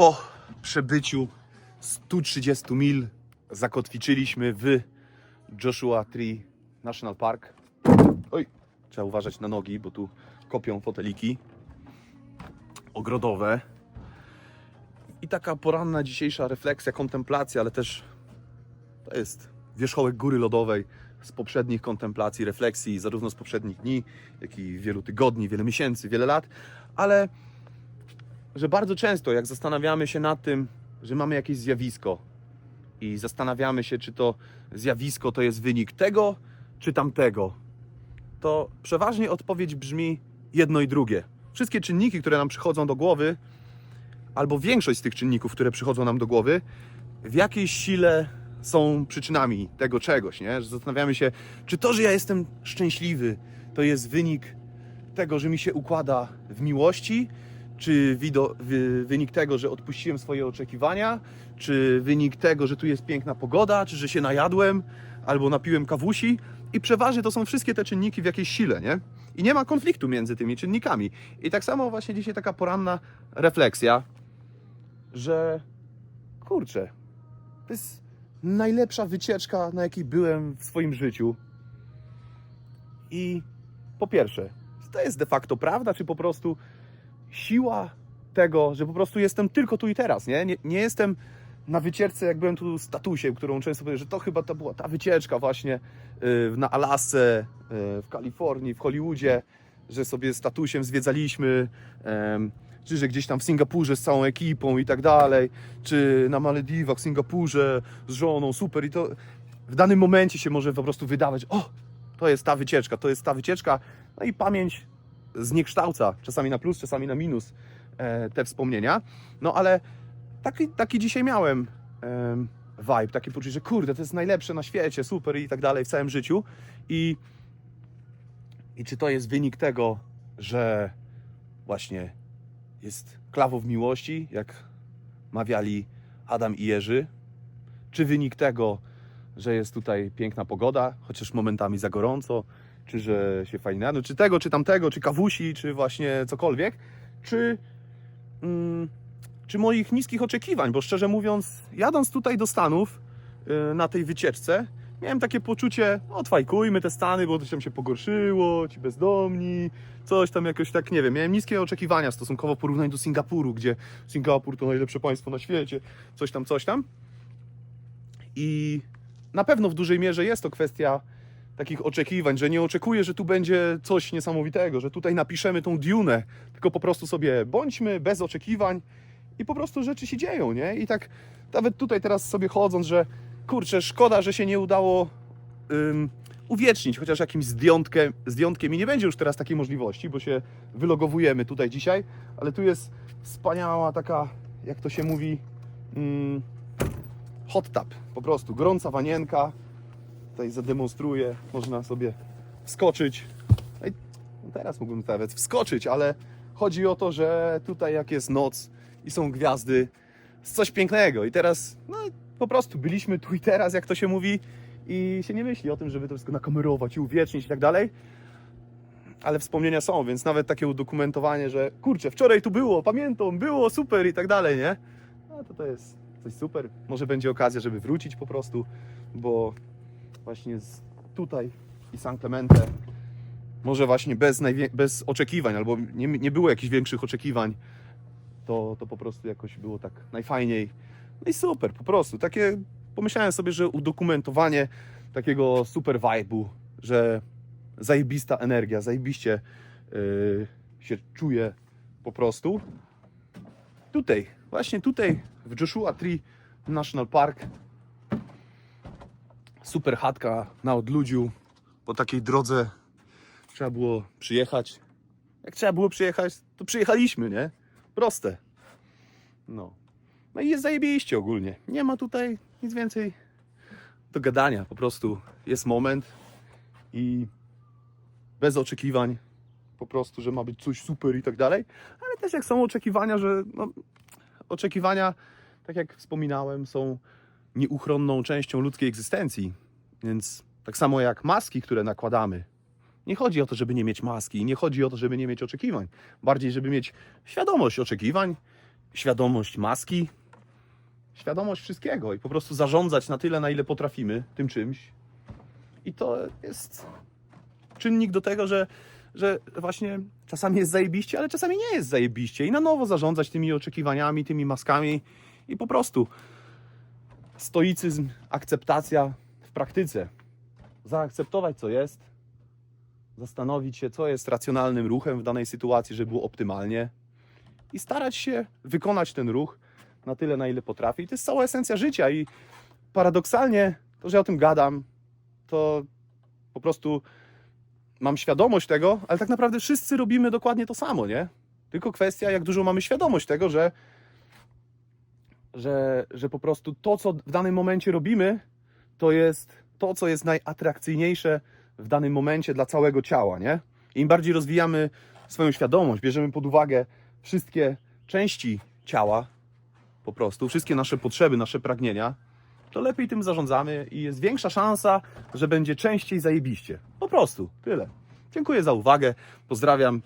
po przebyciu 130 mil zakotwiczyliśmy w Joshua Tree National Park. Oj, trzeba uważać na nogi, bo tu kopią foteliki ogrodowe. I taka poranna dzisiejsza refleksja, kontemplacja, ale też to jest wierzchołek góry lodowej z poprzednich kontemplacji, refleksji, zarówno z poprzednich dni, jak i wielu tygodni, wiele miesięcy, wiele lat, ale że bardzo często, jak zastanawiamy się nad tym, że mamy jakieś zjawisko i zastanawiamy się, czy to zjawisko to jest wynik tego, czy tamtego, to przeważnie odpowiedź brzmi jedno i drugie. Wszystkie czynniki, które nam przychodzą do głowy, albo większość z tych czynników, które przychodzą nam do głowy, w jakiejś sile są przyczynami tego czegoś, nie? Że zastanawiamy się, czy to, że ja jestem szczęśliwy, to jest wynik tego, że mi się układa w miłości, czy wido, wy, wynik tego, że odpuściłem swoje oczekiwania, czy wynik tego, że tu jest piękna pogoda, czy że się najadłem, albo napiłem kawusi. I przeważnie to są wszystkie te czynniki w jakiejś sile, nie? I nie ma konfliktu między tymi czynnikami. I tak samo właśnie dzisiaj taka poranna refleksja, że kurczę, to jest najlepsza wycieczka, na jakiej byłem w swoim życiu. I po pierwsze, to jest de facto prawda, czy po prostu siła tego, że po prostu jestem tylko tu i teraz, nie? Nie, nie jestem na wycieczce, jak byłem tu statusie, którą często powiem, że to chyba to była ta wycieczka właśnie yy, na Alasce, yy, w Kalifornii, w Hollywoodzie, że sobie statusiem zwiedzaliśmy, em, czy że gdzieś tam w Singapurze z całą ekipą i tak dalej, czy na Malediwach, w Singapurze z żoną, super i to w danym momencie się może po prostu wydawać, o, to jest ta wycieczka, to jest ta wycieczka, no i pamięć zniekształca, czasami na plus, czasami na minus e, te wspomnienia, no ale taki, taki dzisiaj miałem em, vibe, takie poczucie, że kurde, to jest najlepsze na świecie, super i tak dalej w całym życiu. I, i czy to jest wynik tego, że właśnie jest klawo w miłości, jak mawiali Adam i Jerzy, czy wynik tego, że jest tutaj piękna pogoda, chociaż momentami za gorąco, czy że się fajnie nada, czy tego, czy tamtego, czy kawusi, czy właśnie cokolwiek, czy, mm, czy moich niskich oczekiwań, bo szczerze mówiąc, jadąc tutaj do Stanów yy, na tej wycieczce, miałem takie poczucie, no odfajkujmy te Stany, bo coś tam się pogorszyło, ci bezdomni, coś tam jakoś tak, nie wiem, miałem niskie oczekiwania stosunkowo w porównaniu do Singapuru, gdzie Singapur to najlepsze państwo na świecie, coś tam, coś tam. I na pewno w dużej mierze jest to kwestia takich oczekiwań, że nie oczekuję, że tu będzie coś niesamowitego, że tutaj napiszemy tą Dune, tylko po prostu sobie bądźmy bez oczekiwań i po prostu rzeczy się dzieją, nie? I tak nawet tutaj teraz sobie chodząc, że kurczę, szkoda, że się nie udało uwiecznić chociaż jakimś zdjątkiem, zdjątkiem i nie będzie już teraz takiej możliwości, bo się wylogowujemy tutaj dzisiaj, ale tu jest wspaniała taka, jak to się mówi, ym, hot tub, po prostu gorąca wanienka, tutaj zademonstruję, można sobie wskoczyć. No teraz mógłbym nawet wskoczyć, ale chodzi o to, że tutaj jak jest noc i są gwiazdy, jest coś pięknego. I teraz no, po prostu byliśmy tu i teraz, jak to się mówi, i się nie myśli o tym, żeby to wszystko nakamerować i uwiecznić i tak dalej. Ale wspomnienia są, więc nawet takie udokumentowanie, że kurczę, wczoraj tu było, pamiętam, było super i tak dalej, nie? No to to jest coś super. Może będzie okazja, żeby wrócić po prostu, bo właśnie z tutaj i San Clemente może właśnie bez, bez oczekiwań, albo nie, nie było jakichś większych oczekiwań, to, to po prostu jakoś było tak najfajniej. No i super, po prostu. Takie pomyślałem sobie, że udokumentowanie takiego super vibe'u, że zajebista energia, zajebiście yy, się czuje po prostu. Tutaj, właśnie tutaj w Joshua Tree National Park super chatka na odludziu. Po takiej drodze trzeba było przyjechać. Jak trzeba było przyjechać, to przyjechaliśmy, nie? Proste. No. No i jest zajebiście ogólnie. Nie ma tutaj nic więcej do gadania. Po prostu jest moment i bez oczekiwań po prostu, że ma być coś super i tak dalej. Ale też jak są oczekiwania, że no, oczekiwania, tak jak wspominałem, są nieuchronną częścią ludzkiej egzystencji. Więc tak samo jak maski, które nakładamy. Nie chodzi o to, żeby nie mieć maski, nie chodzi o to, żeby nie mieć oczekiwań. Bardziej, żeby mieć świadomość oczekiwań świadomość maski, świadomość wszystkiego i po prostu zarządzać na tyle, na ile potrafimy tym czymś. I to jest czynnik do tego, że, że właśnie czasami jest zajebiście, ale czasami nie jest zajebiście. I na nowo zarządzać tymi oczekiwaniami, tymi maskami i po prostu stoicyzm, akceptacja w praktyce. Zaakceptować, co jest, zastanowić się, co jest racjonalnym ruchem w danej sytuacji, żeby było optymalnie i starać się wykonać ten ruch na tyle, na ile potrafi. I to jest cała esencja życia i paradoksalnie to, że ja o tym gadam, to po prostu mam świadomość tego, ale tak naprawdę wszyscy robimy dokładnie to samo, nie? Tylko kwestia, jak dużo mamy świadomość tego, że, że, że po prostu to, co w danym momencie robimy, to jest to, co jest najatrakcyjniejsze w danym momencie dla całego ciała, nie? Im bardziej rozwijamy swoją świadomość, bierzemy pod uwagę wszystkie części ciała, po prostu, wszystkie nasze potrzeby, nasze pragnienia, to lepiej tym zarządzamy i jest większa szansa, że będzie częściej zajebiście. Po prostu, tyle. Dziękuję za uwagę, pozdrawiam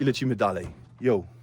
i lecimy dalej. Yo!